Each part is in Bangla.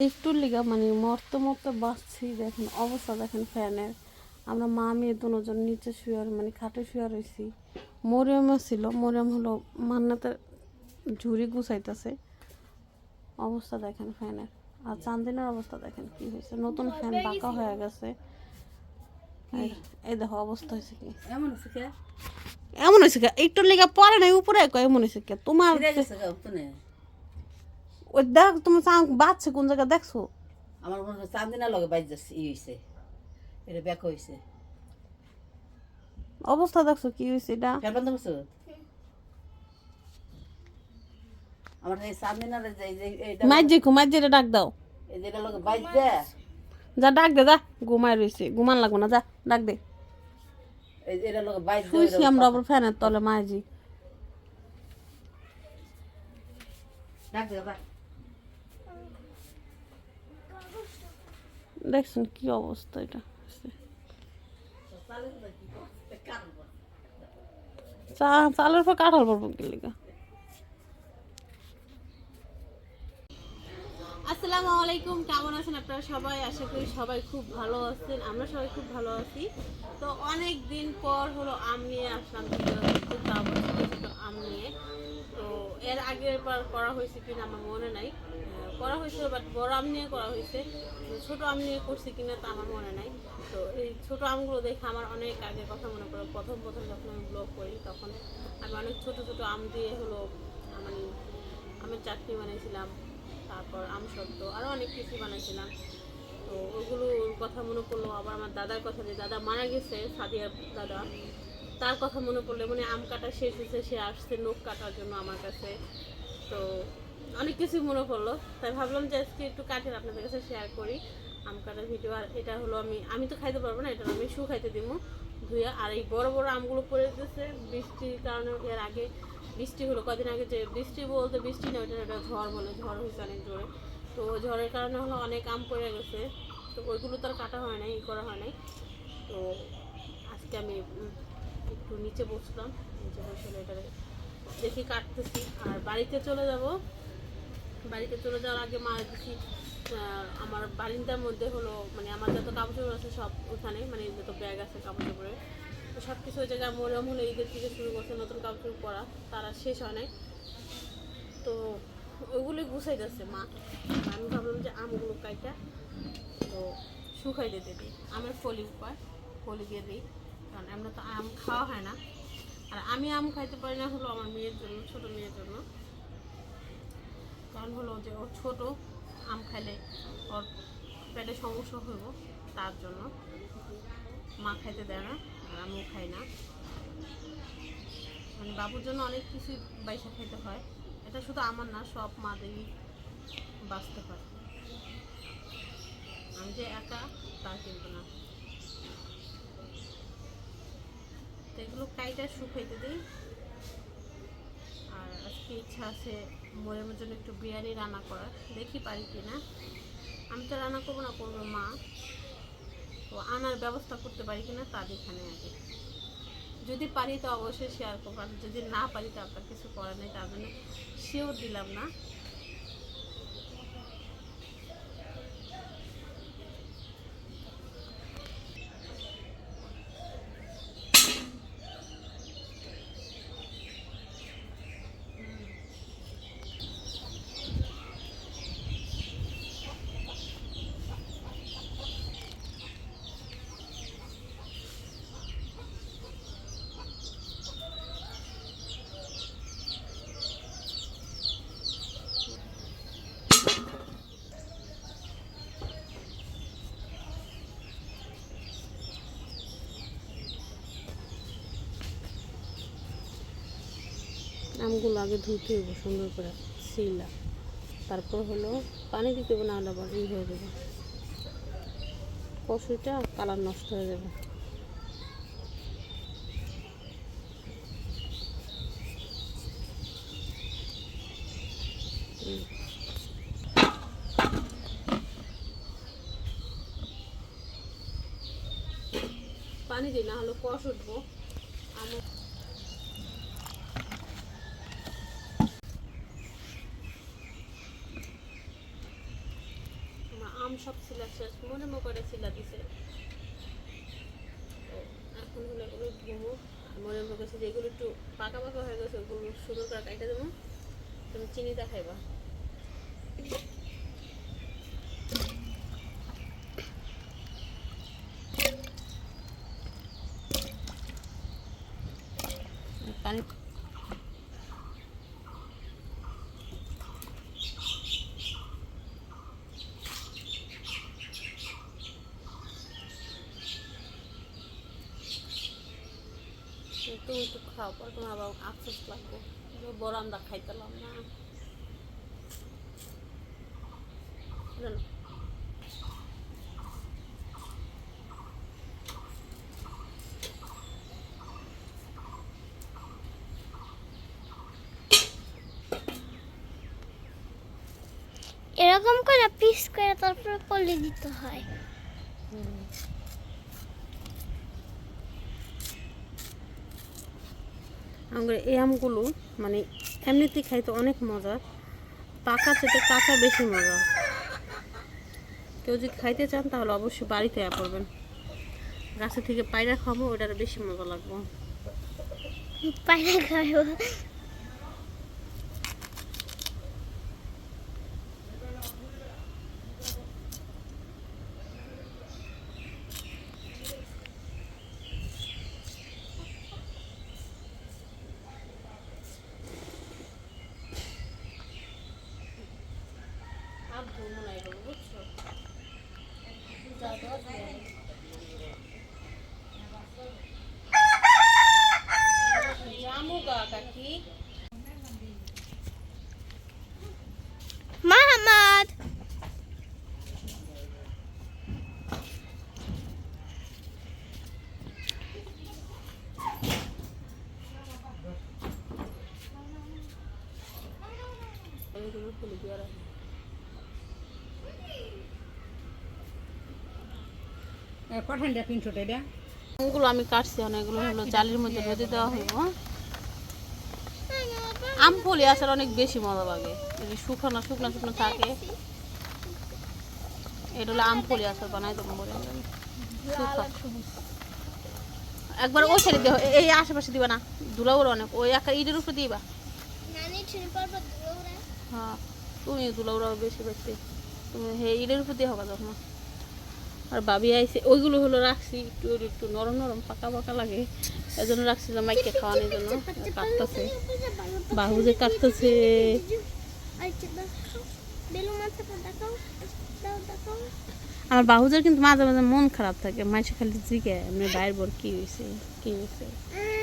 একটুর লিগা মানে মরতে মরতে বাঁচছি দেখেন অবস্থা দেখেন ফ্যানের। আমরা মা মেয়ে দুজন নিচে শুয়ে মানে খাটে শুয়ে রয়েছি মরিয়মও ছিল মরিয়ম হলো মান্নাতের ঝুড়ি গুছাইতেছে। অবস্থা দেখেন ফ্যানের। আর চান্দিনের অবস্থা দেখেন কি হয়েছে? নতুন ফ্যান বাঁকা হয়ে গেছে। এই- দেখো অবস্থা হয়েছে কি? এমন হচ্ছে কে? এমন হয়েছে কে? একটুর লিগা পরে নাই উপরে এমন হয়েছে কে? তোমার ওই দেখ তুমি বাচ্চা কোন জায়গায় দেখছ? আমার মনে হয় চান্দিনা লগে বাইর যাচ্ছে ই হয়েছে এটা ব্যাক হয়েছে অবস্থা দেখছ কি হয়েছে এটা? ফের বন্ধ করছ? আমার এই চান্দিনার যে এই যে এইটা মাইজে ঘুমাইজে ডাক দাও। এই যে লগে বাইর দে যা ডাক দে যা। ঘুমাই রয়েছে ঘুমান লাগবো না যা ডাক দে। এই যে এটা লগে বাইর দে শুয়েছি আমরা আবার ফ্যানের তলে মাইজি ডাক দে ডাক দেখছেন কি অবস্থা এটা? চালের পর কাঁঠাল কি লিগা? আসসালামু আলাইকুম, কেমন আছেন আপনারা সবাই? আশা করি সবাই খুব ভালো আছেন, আমরা সবাই খুব ভালো আছি। তো অনেক দিন পর হলো আম আসলাম ছোট আম নিয়ে। তো এর আগের বার করা হয়েছে কিনা আমার মনে নাই। করা হয়েছিল বাট বড় আম নিয়ে করা হয়েছে। ছোট আম নিয়ে করছি কিনা তা আমার মনে নাই। তো এই ছোট আমগুলো দেখে আমার অনেক আগে কথা মনে পড়ে। প্রথম প্রথম যখন আমি ব্লগ করি, তখন আমি অনেক ছোট ছোট আম দিয়ে হলো মানে আমের চাটনি বানিয়েছিলাম, তারপর আম সত্য আরও অনেক কিছু বানাইছিলাম তো ওগুলোর কথা মনে পড়ল। আবার আমার দাদার কথা যে, দাদা মারা গেছে, সাদিয়া দাদা। তার কথা মনে পড়লে মানে আম কাটা শেষ হয়েছে, সে আসছে নখ কাটার জন্য আমার কাছে। তো অনেক কিছু মনে পড়ল। তাই ভাবলাম যে আজকে একটু কাটের আপনাদের কাছে শেয়ার করি আম কাটার ভিডিও আর এটা হলো আমি আমি তো খাইতে পারব না, এটা আমি শু খাইতে দিব ধুয়ে আর এই বড় বড় আমগুলো পড়ে যেতেছে বৃষ্টির কারণে এর আগে, বৃষ্টি হলো কদিন আগে যে বৃষ্টি বলতে বৃষ্টি না, ওইটা একটা ঝড় বলে, ঝড় হয়েছে অনেক জোরে। তো ঝড়ের কারণে হলো অনেক আম পড়ে গেছে। তো ওইগুলো তো আর কাটা হয় নাই, ই করা হয় নাই। তো আজকে আমি একটু নিচে বসলাম, নিচে বসলে এটা দেখি কাটতেছি। আর বাড়িতে চলে যাব। বাড়িতে চলে যাওয়ার আগে মা দেখি আমার বারিন্দার মধ্যে হলো মানে আমার যত কাপড় চোপড় আছে সব ওখানে মানে যত ব্যাগ আছে কাপড় চোপড়ের তো সব কিছু ওই জায়গায় মরম হলো ঈদের থেকে শুরু করছে, নতুন কাপড় চোপড় পরা, তারা শেষ হয় নাই। তো ওইগুলোই গুছাই যাচ্ছে মা। আমি ভাবলাম যে আমগুলো কাইটা, তো শুকাই দিতে দিই। আমের ফলি উপায় ফলি দিয়ে দিই। কারণ আমরা তো আম খাওয়া হয় না। আর আমি আম খাইতে পারি না হলো আমার মেয়ের জন্য, ছোট মেয়ের জন্য। কারণ হলো যে ও ছোট, আম খাইলে ওর পেটে সমস্যা হইব তার জন্য। মা খাইতে দেয় না, আর আমিও খাই না। মানে বাবুর জন্য অনেক কিছু বাইসা খাইতে হয়। এটা শুধু আমার না, সব মাদেরই বাঁচতে হয়। আমি যে একা, তা কিন্তু না। এগুলো কাইটা শুকাইতে দিই। আর আজকে ইচ্ছা আছে মোরের জন্য একটু বিরিয়ানি রান্না করার। দেখি পারি কি না আমি তো রান্না করব না, করব মা। তো আনার ব্যবস্থা করতে পারি কিনা তার এখানে আগে। যদি পারি তো অবশ্যই শেয়ার করব। যদি না পারি তো আপনার কিছু করার নেই, তার জন্য শিওর দিলাম না। আমগুলো আগে ধুতে হইব সুন্দর করে শিলা তারপর হলো পানি দিতে হবে না হলে আবার ই হয়ে যাবে। কষুইটা কালার নষ্ট হয়ে যাবে। পানি দিই না হলে কষ উঠবো আমার আম সব ছিলা শেষ মনে মো করে ছিলা দিছে তো এখন হলো এগুলো ধুমো মনে মনে করছে যে এগুলো একটু পাকা পাকা হয়ে গেছে ওগুলো সুন্দর করে কাইটা দেবো তুমি চিনিটা খাইবা। পানি। তুমি একটু খাও, পর তোমার আবার আফসোস লাগবে। বড় আমরা খাইতেলাম না জানো এরকম করে পিস করে তারপরে পলি দিতে হয়। আমাদের এই আমগুলো মানে এমনিতে খাইতে অনেক মজা। পাকা চেটে কাঁচা বেশি মজা। কেউ যদি খাইতে চান তাহলে অবশ্যই বাড়িতে আয়া করবেন। গাছে থেকে পায়রা খাব ওটার বেশি মজা লাগবে। পায়রা খাব আর ধরবো না এগুলো বুঝছ জামু গা কাকি মাহমদ আমি কাটছি হলো জালির মধ্যে দেওয়া হইব। আম ফলি আসার অনেক বেশি মজা লাগে। এই যে শুকনো শুকনো শুকনো থাকে। এটা হলো আম ফলি আসার বানাই দেবো বলে। একবার ওই সাইডে দেওয়া এই আশেপাশে দিবা না। দুলাউর অনেক, ওই একটা ইটের উপরে দিবা নানি ছেড়ে পারব দৌড়ে হ্যাঁ তুমি দুলাউরাও বেশি বেশি তুমি হে ইটের উপর দিয়ে হবে তখন আর ভাবি আইসে ওইগুলো হলো রাখছি, একটু একটু নরম নরম, পাকা পাকা লাগে। এই জন্য রাখছি যে মাইকে খাওয়ানোর জন্য। কাটতেছে। বাহু যে কাটতেছে। আমার বাহুজের কিন্তু মাঝে মাঝে মন খারাপ থাকে। মাইসে খালি জিগে এমনি বাইর বর কি হয়েছে কি হয়েছে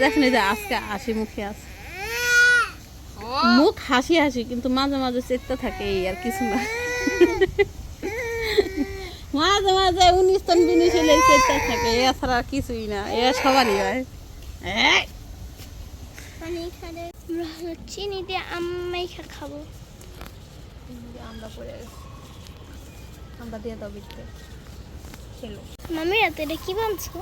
দেখেন যে আজকে হাসি মুখে আছে। মুখ হাসি হাসি কিন্তু মাঝে মাঝে চেষ্টা থাকে আর কিছু না। মাঝে মাঝে উনিশ তন বিনিশ হলে চেষ্টা থাকে এছাড়া আর কিছুই না এ সবারই হয়। চিনি দিয়ে আম খাব। আমরা পড়ে আমরা দিয়ে দাও খেলো। মামি রাতে এটা কি বানছো?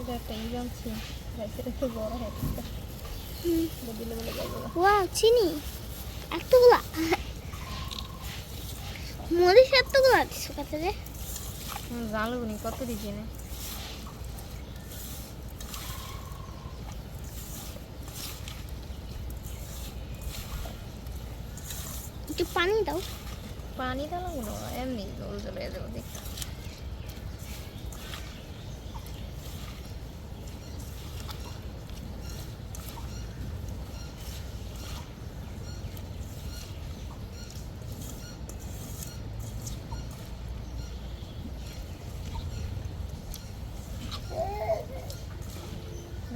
এটা একটা ই বড় হয় ওয়া চিনি। এতগুলা। মরিচ এতগুলা দিছো কাতে রে জানলো নি কত দিচ্ছে না একটু পানি দাও। পানি লাগবো না এমনি জল চলে যাব দেখতে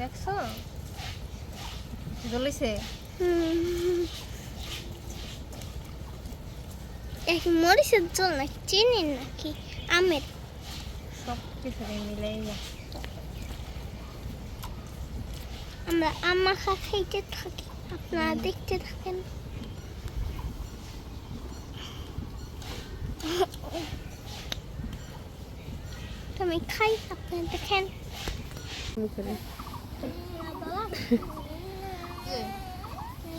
দেখছ হুম। এক মরিচের জল নাকি? চিনি নাকি? আমের? সব কিছু মিলাই আমরা আম মাখা খাইতে থাকি আপনারা দেখতে থাকেন। তুমি খাই আপনারা দেখেন।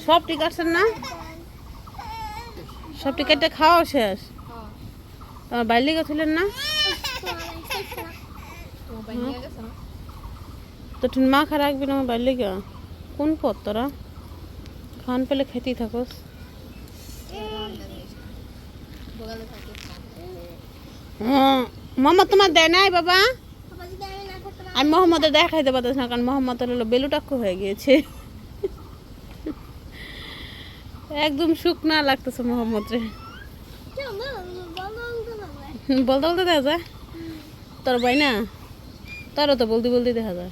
সব ঠিক আছে না? সব টিকেটটা খাওয়া শেষ? তোমার বাইরে গেছিলেন না? তো মা খা রাখবি না আমার বাইরে গা কোন পথ তোরা? খান পেলে খেতেই থাকোস। হ্যাঁ মামা তোমার দেয় নাই বাবা? আমি মোহাম্মদের পারতেছি না, কারণ মোহাম্মদ হলো হয়ে গিয়েছে। একদম শুকনা লাগতেছে মোহাম্মদ রে। বলতে বলতে দেখা যায়। তোর ভাই না? তোরও তো বলতে বলতে দেখা যায়।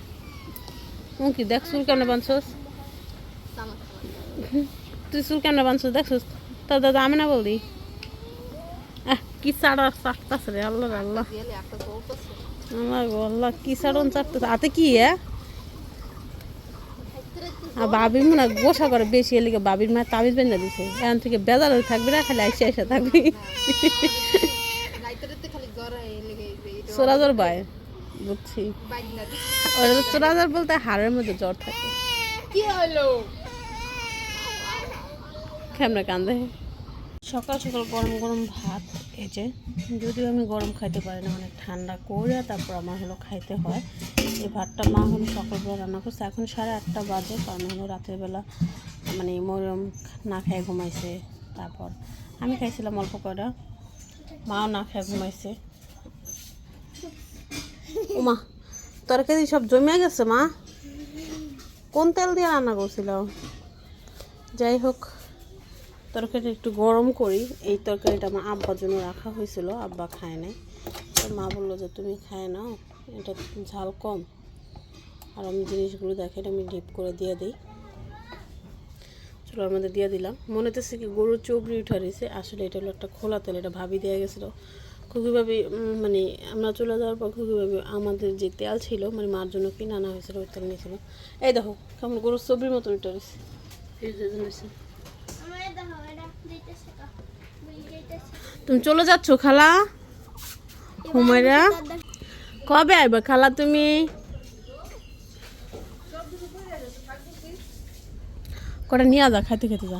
ও কি, দেখ চুল কেন বানছস তুই চুল কেন বানছস দেখছস? তোর দাদা আমি না বলদি কি চাড়া চাটতাছে রে, আল্লাহ আল্লাহ। গো, আল্লাহ, কি চাড়ন চাটতেছে কি হ্যাঁ? আর বাবির মনে হয় গোসা করে বেশি এলিকে বাবির মায়ের তাবিজ বেঁধে দিছে। এখান থেকে বেজার হয়ে থাকবি না খালি আইসে আইসে থাকবি। চোরাজর বাই বুঝছি। চোরাজর বলতে হাড়ের মধ্যে জ্বর থাকে। কি হলো? কেমনে কান্দে? সকাল সকাল গরম গরম ভাত। এই যে, যদিও আমি গরম খাইতে পারি না, অনেক ঠান্ডা করে তারপর আমার হলো খাইতে হয়। এই ভাতটা মা হলো সকালবেলা রান্না করছে, এখন সাড়ে আটটা বাজে, কারণ হলো রাতের বেলা মানে মরিয়ম না খেয়ে ঘুমাইছে, তারপর আমি খাইছিলাম অল্প কয়টা মাও না খেয়ে ঘুমাইছে। ওমা তরকারি সব জমে গেছে মা? কোন তেল দিয়ে রান্না করছিল যাই হোক। তরকারিটা একটু গরম করি। এই তরকারিটা আমার আব্বার জন্য রাখা হয়েছিল, আব্বা খায় নাই। তো মা বলল যে, তুমি খায় নাও, এটা ঝাল কম। আর আমি জিনিসগুলো দেখে আমি ডিপ করে দিয়ে দিই। চলো, আমাদের দিয়ে দিলাম। মনে হচ্ছে কি, গরুর চবড়ি উঠা রয়েছে। আসলে এটা হলো একটা খোলা তেল, এটা ভাবি দেওয়া গেছিল। খুবইভাবে মানে আমরা চলে যাওয়ার পর খুবইভাবে আমাদের যে তেল ছিল মানে মার জন্য কিনে আনা হয়েছিল ওই তেল নিয়েছিল। এই দেখো, কেমন গরুর চবড়ির মতন উঠে রয়েছে। তুমি চলে যাচ্ছ খালা? হুমায়রা? কবে আইবা খালা তুমি? কটা নিয়ে যা খাইতে খেতে যা।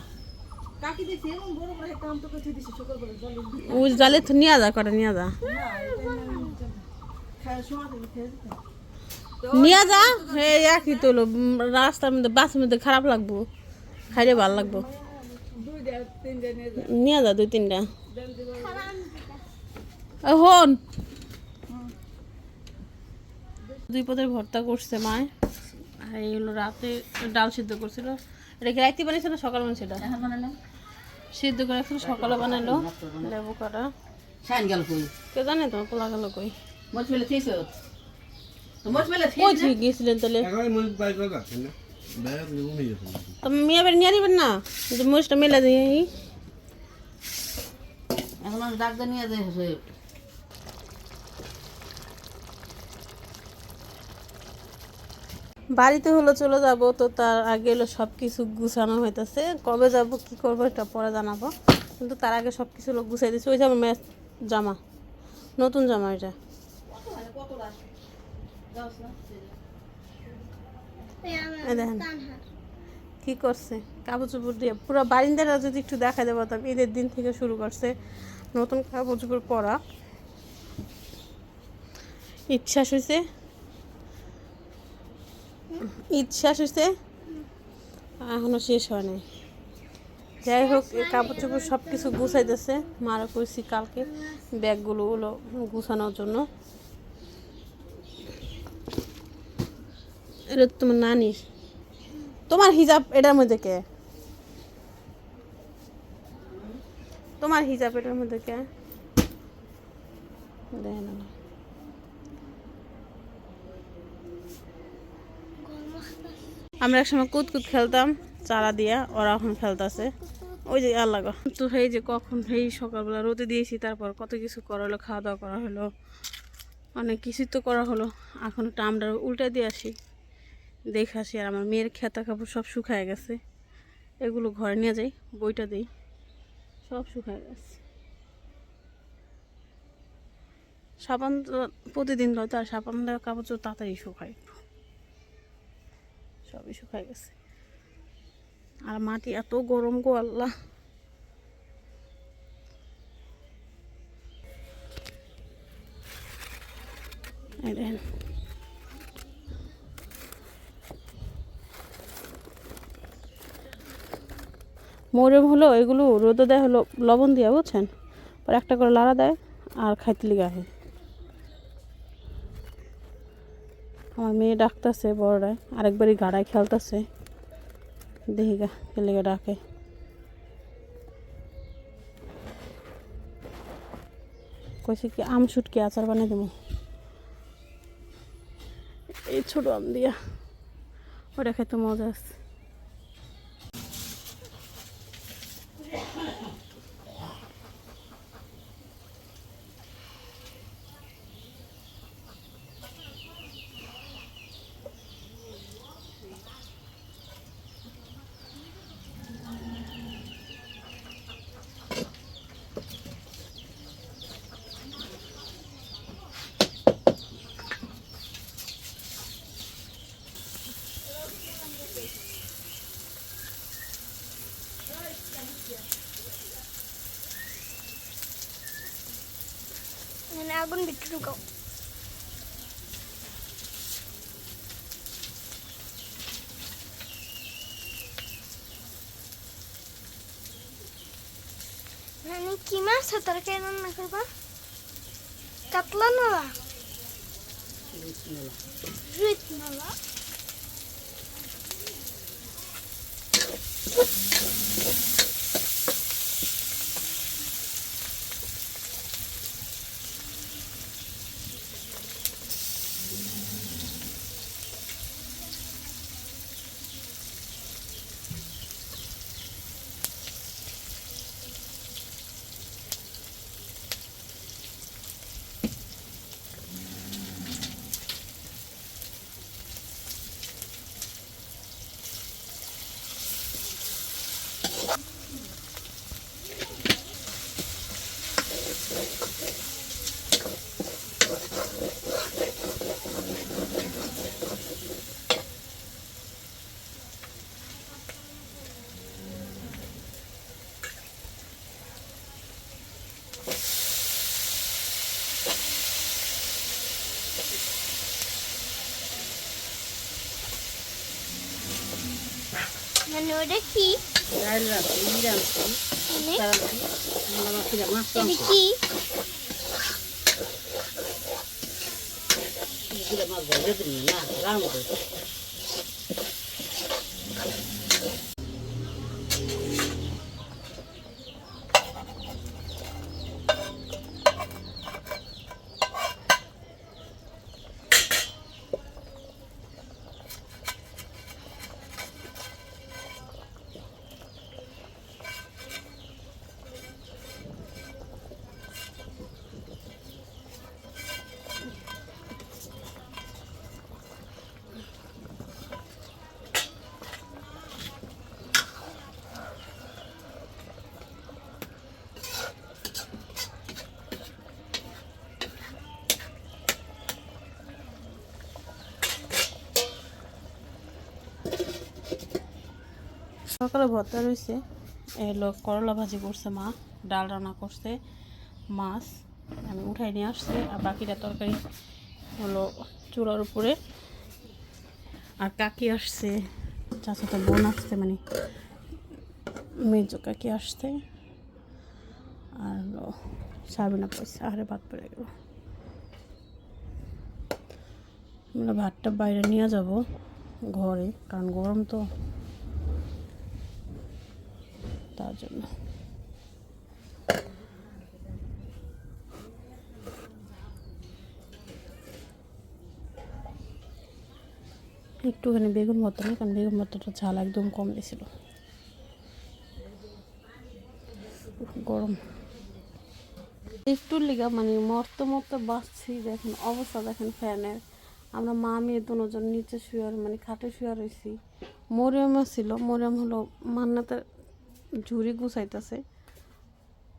ওই জালে তো নিয়ে যা কটা নিয়ে যা। নিয়ে যা এই একই তো হলো, রাস্তার মধ্যে বাসের মধ্যে খারাপ লাগবো। খাইলে ভালো লাগবো। নিয়ে যা। দুই তিনটা। হন। দুই পদের ভর্তা করছে মায়। আর এই হলো রাতে ডাল সিদ্ধ করছিল। এটা কি রাইতে বানিয়েছিল সকাল বানিয়েছিল এখন সিদ্ধ করে রাখছিল সকালে বানাইলো লেবু গেল কই? কে জানে তোমার পোলা গেল কই? মজ ফেলে থিস তো মজ ফেলে কই থেকে গিয়েছিলেন তাহলে। করে না। ব্যাগ নিয়ে গেছেন তো মেয়ে বাড়ি নিয়ে দিবেন না? যে মরিচটা মেলে দিয়ে এখন আমি ডাক্তার নিয়ে যাই বাড়িতে হলো চলে যাব তো তার আগে হলো সব কিছু গুছানো হইতেছে। কবে যাব কি করব এটা পরে জানাব। কিন্তু তার আগে সব কিছু লোক গুছাই দিচ্ছে ওই যে ম্যাচ জামা। নতুন জামা এটা। দেখেন। কি করছে? কাপড় চোপড় দিয়ে। পুরো বারিন্দাটা যদি একটু দেখা দেবো তবে ঈদের দিন থেকে শুরু করছে নতুন কাপড় চোপড় পরা। ইচ্ছাস হয়েছে ঈদ শেষ হয়েছে এখনও শেষ হয় নাই। যাই হোক এই কাপড় চোপড় সব কিছু গুছাইতেছে। মারা কইছি কালকে ব্যাগগুলো গুছানোর জন্য। এটা তোমার নানির তোমার হিজাব এটার মধ্যে কে? তোমার হিজাব এটার মধ্যে কে? আমরা একসময় কুদ খেলতাম, চারা দিয়া, ওরা এখন খেলতেছে। ওই যে আল্লাহ গো। তো এই যে কখন এই সকালবেলা রোদে দিয়েছি, তারপর কত কিছু করা হলো, খাওয়া দাওয়া করা হলো, অনেক কিছুই তো করা হলো। এখন একটা আমরা উল্টে দিয়ে আসি। দেখে আসি আর আমার মেয়ের খেতা কাপড় সব শুকায় গেছে। এগুলো ঘরে নিয়ে যাই, বইটা দিই। সব শুকায় গেছে। সাবান তো প্রতিদিন নয় তো আর সাবান দেওয়া কাপড় চোপড় তাড়াতাড়ি শুকায় সবই শুকায় গেছে। আর মাটি এত গরম গো আল্লাহ। দেখেন। মরিয়ম হলো, এগুলো রোদে দেয় হলো লবণ দিয়া, বুঝছেন? পরে একটা করে লাড়া দেয় আর খাইতে লিগে আহে আমার মেয়ে ডাকতেছে বড়রায় আরেকবারই গাড়ায় খেলতেছে। দেখি গা ডাকে। কইছে কি, আম শুটকি, আচার বানিয়ে দেবো। এই ছোট আম দিয়া। ওটা খেতে মজা আছে। আগুন ভিতরে ঢুকাও। কি মাছ তরকারি রান্না করবা? কাতলা নলা? রুইত নলা নানি ওটা কি ডাল রাখছি ইয়ে আনছি নানি চাল আনছি আমরা মাছিরা মাছ এটা আনছি কি ইগুলো মাছ ভেজে দিন না রান্না করে সকালে ভর্তা রয়েছে। এলো করলা ভাজি করছে মা, ডাল রান্না করছে, মাছ আমি উঠাই নিয়ে আসছি, আর বাকিটা তরকারি হলো চুলার উপরে। আর কাকি আসছে, চাচাতো বোন আসছে মানে মেজো কাকি আসছে। আর সাবিনা পয়সা আরে ভাত পড়ে গেল। আমরা ভাতটা বাইরে নিয়ে যাব ঘরে, কারণ গরম তো। তার জন্য। একটুখানি বেগুন ভর্তা নেই, কারণ বেগুন ভর্তাটা ঝাল একদম কম দিয়েছিল। গরম। একটু লিগা মানে মরতে মরতে বাঁচছি, দেখেন অবস্থা দেখেন ফ্যানের। আমরা মা মেয়ে দুজন নিচে শুয়ে মানে খাটে শুয়ে রয়েছি মরিয়মও ছিল, মরিয়ম হলো মান্নাতে ঝুড়ি গুছাইতেছে।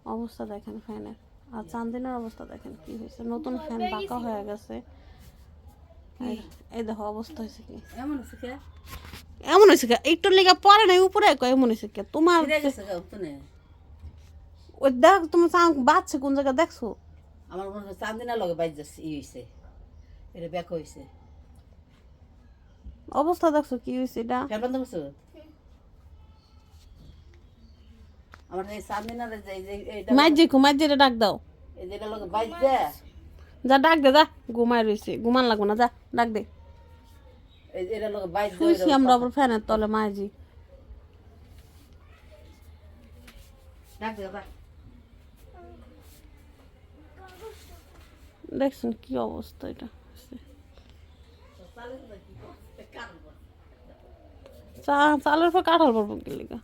অবস্থা দেখেন ফ্যানের। আর চান্দিনের অবস্থা দেখেন কি হয়েছে। নতুন ফ্যান বাঁকা হয়ে গেছে। এই- দেখো অবস্থা হয়েছে কি। এমন আছে কে? এমন হয়েছে কে? একটু লেগে পরে নাই উপরে কয় এমন হয়েছে কে? তোমার ওই দেখ তুমি বাচ্চা কোন জায়গায় দেখছ? আমার মনে হয় চান্দিনা লগে বাইর যাচ্ছে ই হয়েছে এটা ব্যাক হয়েছে অবস্থা দেখছ কি হয়েছে এটা ফ্যান বন্ধ করছ আমার এই চান্দিনার যে মাইজে ডাক দাও। এই যেটা লোক বাইজ যা ডাক দে যা। ঘুমাই রয়েছে ঘুমান লাগবো না যা ডাক দে। এই যে এটা লোক বাইজ আমরা আবার ফ্যানের তলে মাইজি ডাক দে বাবা দেখছেন কি অবস্থা এটা? চা চালের পর কাঁঠাল পড়ব কি লিগা।